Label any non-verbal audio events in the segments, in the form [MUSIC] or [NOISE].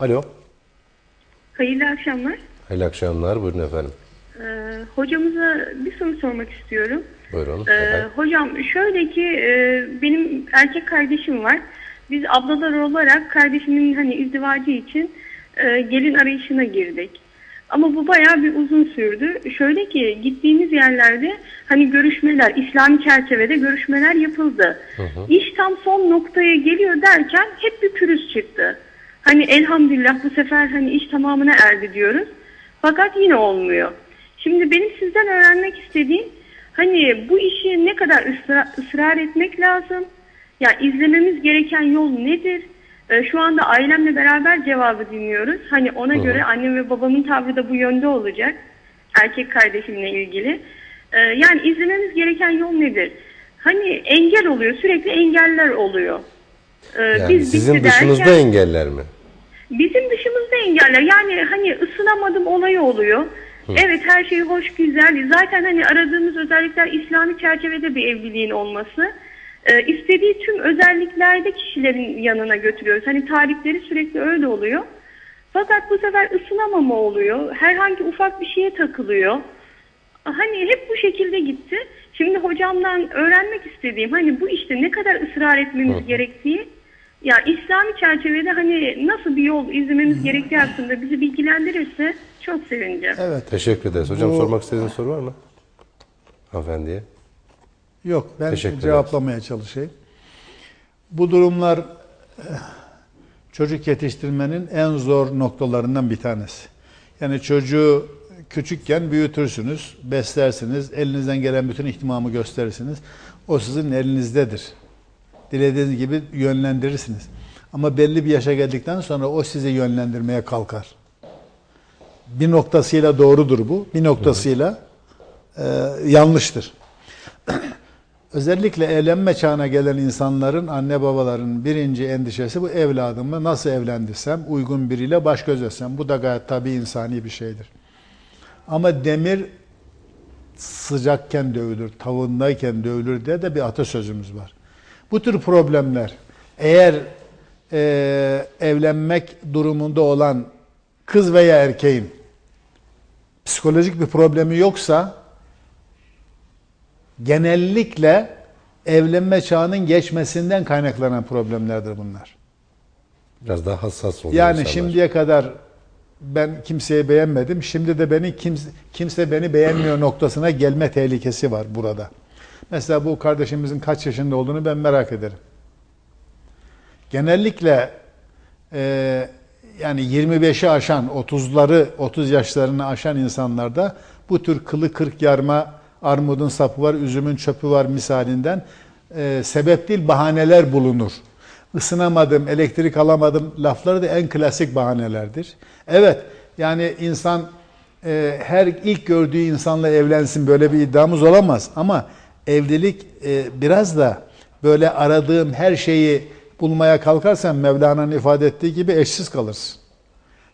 Alo. Hayırlı akşamlar. Hayırlı akşamlar. Buyurun efendim. Ee, hocamıza bir soru sormak istiyorum. Buyurun. Ee, efendim. hocam şöyle ki e, benim erkek kardeşim var. Biz ablalar olarak kardeşimin hani izdivacı için e, gelin arayışına girdik. Ama bu bayağı bir uzun sürdü. Şöyle ki gittiğimiz yerlerde hani görüşmeler, İslami çerçevede görüşmeler yapıldı. İş tam son noktaya geliyor derken hep bir pürüz çıktı. Hani elhamdülillah bu sefer hani iş tamamına erdi diyoruz. Fakat yine olmuyor. Şimdi benim sizden öğrenmek istediğim hani bu işi ne kadar ısrar, ısrar etmek lazım? Ya izlememiz gereken yol nedir? Ee, şu anda ailemle beraber cevabı dinliyoruz. Hani ona göre annem ve babamın tavrı da bu yönde olacak. Erkek kardeşimle ilgili. Ee, yani izlememiz gereken yol nedir? Hani engel oluyor, sürekli engeller oluyor. Ee, Yani biz sizin dışınızda derken- engeller mi? Bizim dışımızda engeller. Yani hani ısınamadım olayı oluyor. Evet her şey hoş güzel. Zaten hani aradığımız özellikler İslami çerçevede bir evliliğin olması. Ee, istediği tüm özelliklerde kişilerin yanına götürüyoruz. Hani tarifleri sürekli öyle oluyor. Fakat bu sefer ısınamama oluyor. Herhangi ufak bir şeye takılıyor. Hani hep bu şekilde gitti. Şimdi hocamdan öğrenmek istediğim hani bu işte ne kadar ısrar etmemiz gerektiği ya İslami çerçevede hani nasıl bir yol izlememiz gerektiği hakkında bizi bilgilendirirse çok sevineceğim. Evet. Teşekkür ederiz. Hocam Bu- sormak istediğiniz soru var mı? Hanımefendiye. Yok ben Teşekkür cevaplamaya çalışayım. Bu durumlar eh, çocuk yetiştirmenin en zor noktalarından bir tanesi. Yani çocuğu küçükken büyütürsünüz, beslersiniz, elinizden gelen bütün ihtimamı gösterirsiniz. O sizin elinizdedir. Dilediğiniz gibi yönlendirirsiniz. Ama belli bir yaşa geldikten sonra o sizi yönlendirmeye kalkar. Bir noktasıyla doğrudur bu, bir noktasıyla e, yanlıştır. [CLEARS THROAT] Özellikle evlenme çağına gelen insanların, anne babaların birinci endişesi bu evladımı nasıl evlendirsem, uygun biriyle baş göz etsem. Bu da gayet tabi insani bir şeydir. Ama demir sıcakken dövülür, tavuğundayken dövülür diye de bir atasözümüz var. Bu tür problemler eğer e, evlenmek durumunda olan kız veya erkeğin psikolojik bir problemi yoksa genellikle evlenme çağının geçmesinden kaynaklanan problemlerdir bunlar. Biraz daha hassas oluyor Yani insanlar. şimdiye kadar ben kimseyi beğenmedim. Şimdi de beni kimse, kimse beni beğenmiyor noktasına gelme tehlikesi var burada. Mesela bu kardeşimizin kaç yaşında olduğunu ben merak ederim. Genellikle e, yani 25'i aşan, 30'ları, 30 yaşlarını aşan insanlarda bu tür kılı kırk yarma, armudun sapı var, üzümün çöpü var misalinden e, sebep değil bahaneler bulunur. Isınamadım, elektrik alamadım lafları da en klasik bahanelerdir. Evet, yani insan e, her ilk gördüğü insanla evlensin böyle bir iddiamız olamaz ama evlilik e, biraz da böyle aradığım her şeyi bulmaya kalkarsan Mevlana'nın ifade ettiği gibi eşsiz kalırsın.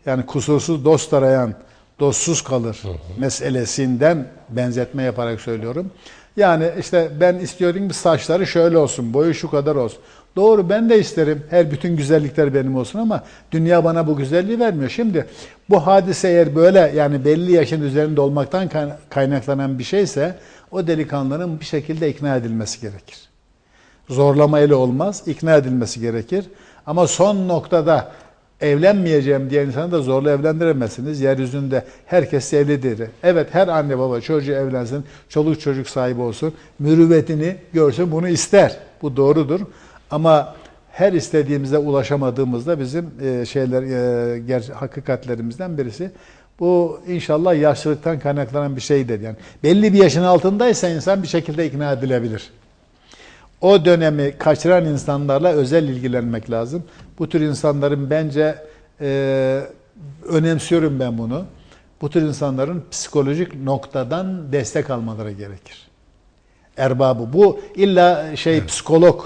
Yani kusursuz dost arayan dostsuz kalır meselesinden benzetme yaparak söylüyorum. Yani işte ben istiyorum ki saçları şöyle olsun, boyu şu kadar olsun. Doğru ben de isterim her bütün güzellikler benim olsun ama dünya bana bu güzelliği vermiyor. Şimdi bu hadise eğer böyle yani belli yaşın üzerinde olmaktan kayna- kaynaklanan bir şeyse o delikanlının bir şekilde ikna edilmesi gerekir zorlamayla olmaz, ikna edilmesi gerekir. Ama son noktada evlenmeyeceğim diyen insanı da zorla evlendiremezsiniz. Yeryüzünde herkes evlidir. Evet her anne baba çocuğu evlensin, çoluk çocuk sahibi olsun, mürüvvetini görsün bunu ister. Bu doğrudur. Ama her istediğimize ulaşamadığımızda bizim e, şeyler e, ger- hakikatlerimizden birisi bu inşallah yaşlılıktan kaynaklanan bir şeydir. Yani belli bir yaşın altındaysa insan bir şekilde ikna edilebilir o dönemi kaçıran insanlarla özel ilgilenmek lazım. Bu tür insanların bence e, önemsiyorum ben bunu. Bu tür insanların psikolojik noktadan destek almaları gerekir. Erbabı. Bu illa şey psikolog,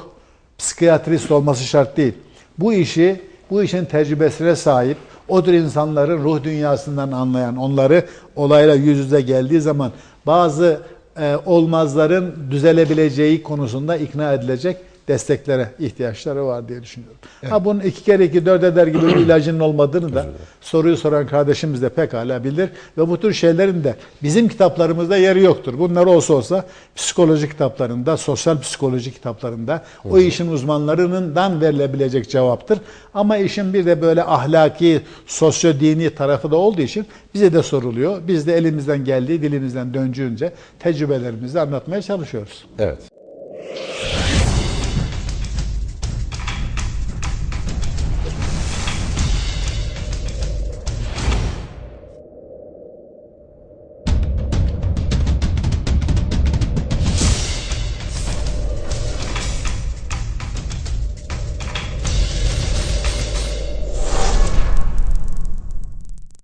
psikiyatrist olması şart değil. Bu işi, bu işin tecrübesine sahip, o tür insanların ruh dünyasından anlayan, onları olayla yüz yüze geldiği zaman bazı e, olmazların düzelebileceği konusunda ikna edilecek desteklere ihtiyaçları var diye düşünüyorum. Ha bunun iki kere iki dört eder gibi bir [CLEARS THROAT] ilacının olmadığını da soruyu soran kardeşimiz de pekala bilir ve bu tür şeylerin de bizim kitaplarımızda yeri yoktur. Bunlar olsa olsa psikoloji kitaplarında, sosyal psikoloji kitaplarında o işin uzmanlarından verilebilecek cevaptır. Ama işin bir de böyle ahlaki, sosyo-dini tarafı da olduğu için bize de soruluyor. Biz de elimizden geldiği, dilimizden döndüğünce tecrübelerimizi anlatmaya çalışıyoruz. Evet.